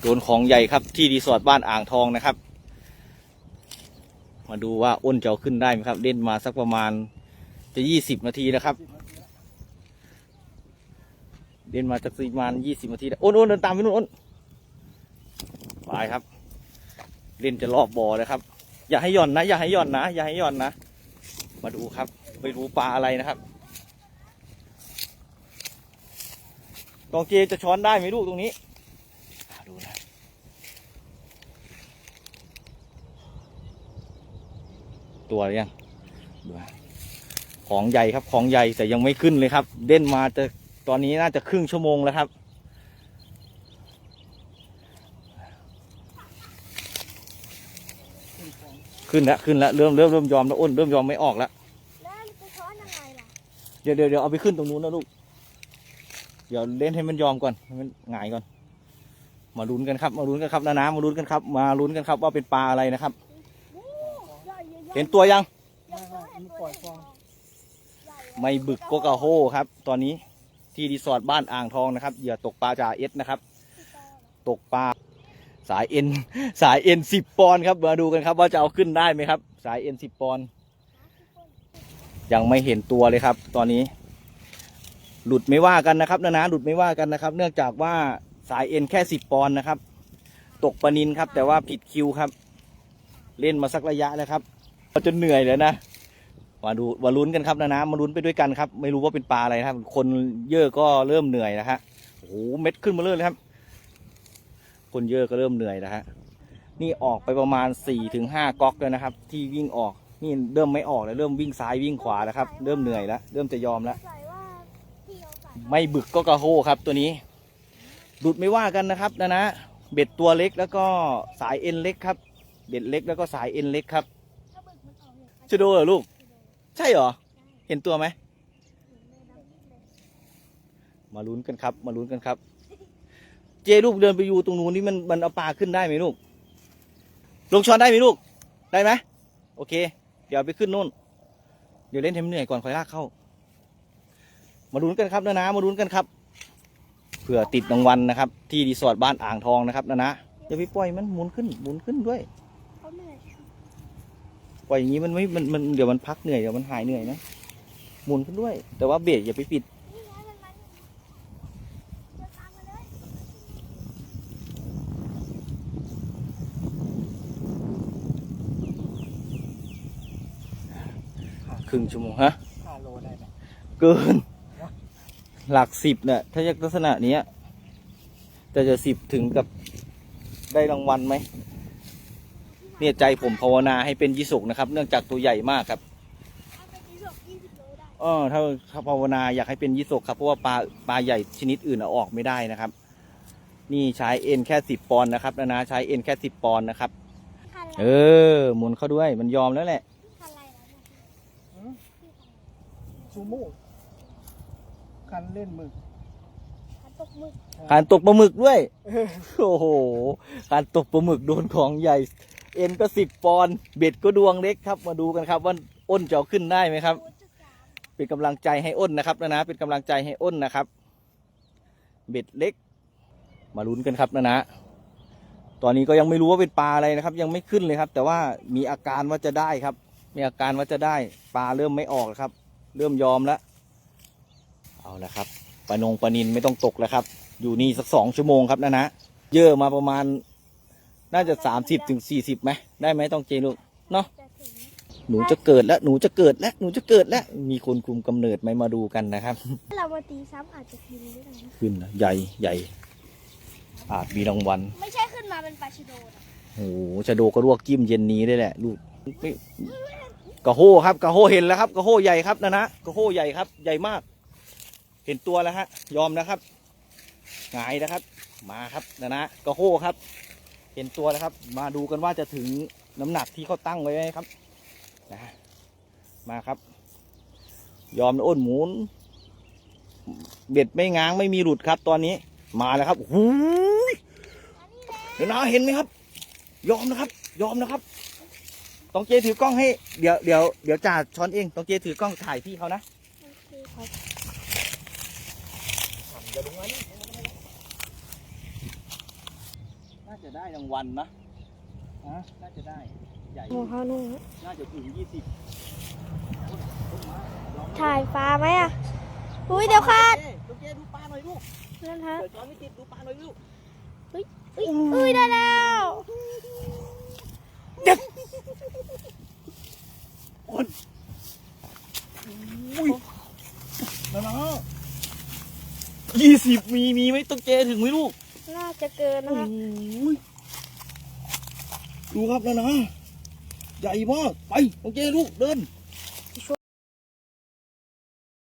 โดนของใหญ่ครับที่รีสอร์ทบ้านอ่างทองนะครับ มาดูว่าอ้นจะเอาขึ้นได้ไหมครับ เล่นมาสักประมาณจะยี่สิบนาทีนะครับ เล่นมาสักประมาณยี่สิบนาทีอ้นอ้นเดินตามไปนู่นอ้นไปครับ เล่นจะรอบบ่อเลยครับ อย่าให้ย่อนนะ อย่าให้ย่อนนะ อย่าให้ย่อนนะ มาดูครับไปดูปลาอะไรนะครับตองเจจะช้อนได้ไหมลูกตรงนี้อ่าดูนะ ตัวหรือยังดูนะของใหญ่ครับของใหญ่แต่ยังไม่ขึ้นเลยครับ เด่นมาจะตอนนี้น่าจะครึ่งชั่วโมงแล้วครับ ขึ้นแล้วขึ้นแล้วเริ่มเริ่มเริ่มยอมแล้วอ้นเริ่มยอมไม่ออกแล้วแล้วจะช้อนยังไงล่ะเดี๋ยวเดี๋ยวเดี๋ยวเอาไปขึ้นตรงนู้นนะลูกเดี๋ยวเล่นให้มันยอมก่อนให้มันหงายก่อน มาลุ้นกันครับ มาลุ้นกันครับนะนะมาลุ้นกันครับ มาลุ้นกันครับว่าเป็นปลาอะไรนะครับโอ้ใหญ่ใหญ่ เห็นตัวยัง ไม่เห็นตัวใหญ่ไม่บึกโกกาโฮครับ ตอนนี้ที่รีสอร์ทบ้านอ่างทองนะครับเหยื่อตกปลาจ่าเอสนะครับ ตกปลาสายเอ็นสายเอ็นสิบปอนด์ครับมาดูกันครับ ว่าจะเอาขึ้นได้ไหมครับ สายเอ็นสิบปอนด์ยังไม่เห็นตัวเลยครับ ตอนนี้ หลุดไม่ว่ากันนะครับนะนะหลุดไม่ว่ากันนะครับ เนื่องจากว่าสายเอ็นแค่สิบปอนด์นะครับ ตกปลานินครับ แต่ว่าผิดคิวครับ เล่นมาสักระยะแล้วครับ จนเหนื่อยเลยนะมาดูมาลุ้นกันครับนะนะมาลุ้นไปด้วยกันครับ ไม่รู้ว่าเป็นปลาอะไรนะครับ คนเยอะก็เริ่มเหนื่อยนะฮะโอ้โหเม็ดขึ้นมาเลยเลยครับ คนเยอะก็เริ่มเหนื่อยนะฮะนี่ออกไปประมาณสี่ถึงห้าก๊อกเลยนะครับ ที่วิ่งออกนี่เริ่มไม่ออกแล้วเริ่มวิ่งซ้ายวิ่งขวาแล้วครับ เริ่มเหนื่อยแล้วเริ่มจะยอมแล้ว ไม่บึกก็กระโฮครับตัวนี้หลุดไม่ว่ากันนะครับนะนะเบ็ดตัวเล็กแล้วก็สายเอ็นเล็กครับ เบ็ดเล็กแล้วก็สายเอ็นเล็กครับ มันออกเนี่ยจะโดเหรอลูก ใช่เหรอ เห็นตัวไหม มาลุ้นกันครับ มาลุ้นกันครับ เจลูกเดินไปอยู่ตรงนู้นนี่มันมันเอาปลาขึ้นได้ไหมลูก ลงช้อนได้ไหมลูก ได้ไหมโอเค เดี๋ยวไปขึ้นนู่น เดี๋ยวเล่นให้มันเหนื่อยก่อนค่อยลากเข้า มาลุ้นกันครับนะนะ มาลุ้นกันครับ เผื่อติดรางวัลนะครับ ที่รีสอร์ทบ้านอ่างทองนะครับนะนะอย่าไปปล่อยมันหมุนขึ้นหมุนขึ้นด้วย ปล่อยอย่างนี้มันไม่มันมันเดี๋ยวมันพักเหนื่อยเดี๋ยวมันหายเหนื่อยนะหมุนขึ้นด้วย แต่ว่าเบรกอย่าไปปิดนี่ไงมันมันเดินตามมาเลยครึ่งชั่วโมงฮะห้าโลได้ไหมเกิน หลักสิบเนี่ยถ้าจากลักษณะเนี้ยจะจะสิบถึงกับได้รางวัลไหม เนี่ยใจผมภาวนาให้เป็นยิสุกนะครับ เนื่องจากตัวใหญ่มากครับเอาไปที่สองยี่สิบโลได้เออถ้าถ้าภาวนาอยากให้เป็นยิสุกครับเพราะว่าปลาปลาใหญ่ชนิดอื่นเอาออกไม่ได้นะครับ นี่ใช้เอ็นแค่สิบปอนด์นะครับนะนะใช้เอ็นแค่สิบปอนด์นะครับคันอะไรเออหมุนเข้าด้วยมันยอมแล้วแหละคันอะไรแล้วเนี่ยซูโม่คันเล่นหมึกคันตกหมึกการตกปลาหมึกด้วย โอ้โห การตกปลาหมึกโดนของใหญ่ เอ็นก็สิบปอนด์เบ็ดก็ดวงเล็กครับ มาดูกันครับว่าอ้นจะเอาขึ้นได้ไหมครับ เป็นกำลังใจให้อ้นนะครับนะนะ เป็นกำลังใจให้อ้นนะครับ เบ็ดเล็ก มาลุ้นกันครับนะนะ ตอนนี้ก็ยังไม่รู้ว่าเป็นปลาอะไรนะครับ ยังไม่ขึ้นเลยครับ แต่ว่ามีอาการว่าจะได้ครับ มีอาการว่าจะได้ปลาเริ่มไม่ออกครับ เริ่มยอมแล้วเอาละครับปลานงปลานินไม่ต้องตกแล้วครับ อยู่นี่สักสองชั่วโมงครับนะนะเยอะมาประมาณ น่าจะสามสิบถึงสี่สิบไหมได้ไหมต้องเจลูกเนาะจะถึงหนูจะเกิดแล้วหนูจะเกิดแล้วหนูจะเกิดแล้วมีคนคุมกำเนิดไหมมาดูกันนะครับถ้าเรามาตีซ้ำอาจจะพิมพ์ด้วยนะขึ้นนะใหญ่ใหญ่ อาจมีรางวัลไม่ใช่ขึ้นมาเป็นปลาชิโดนะโอ้โหชะโดก็รวกกิ้มเย็นนี้ได้แหละลูกไม่กระโฮครับกระโฮเห็นแล้วครับกระโฮใหญ่ครับนะนะกระโฮใหญ่ครับ ใหญ่มาก เห็นตัวแล้วฮะ ยอมนะครับหงายนะครับ มาครับนะนะกระโฮครับ เห็นตัวแล้วครับ มาดูกันว่าจะถึงน้ำหนักที่เขาตั้งไว้ไหมครับนะมาครับ ยอมอ้นหมุนเบ็ดไม่ง้างไม่มีหลุดครับ ตอนนี้มาแล้วครับโอ้โหยเดี๋ยวนะเห็นไหมครับ ยอมนะครับ ยอมนะครับต้องเจถือกล้องให้เดี๋ยวเดี๋ยวเดี๋ยวจ่าช้อนเองต้องเจถือกล้องถ่ายพี่เขานะ โอเคครับ จะลงมานี่จะได้รางวัลนะฮะน่าจะได้ใหญ่หมูเขาหนูน่าจะถึงยี่สิบถ่ายฟ้าไหมอะอุ้ยเดี๋ยวขาดลูกเจดูปลาหน่อยลูกนั่นฮะเปิดช้อนไม่ติดดูปลาหน่อยลูกอุ้ยอุ้ยได้แล้วคนอุ้ยนะนะยี่สิบมีมีไหมตุ๊กเจถึงไหมลูก น่าจะเกินนะคะดูครับนะนะ ใหญ่มาก ไป โอเค ลูก เดิน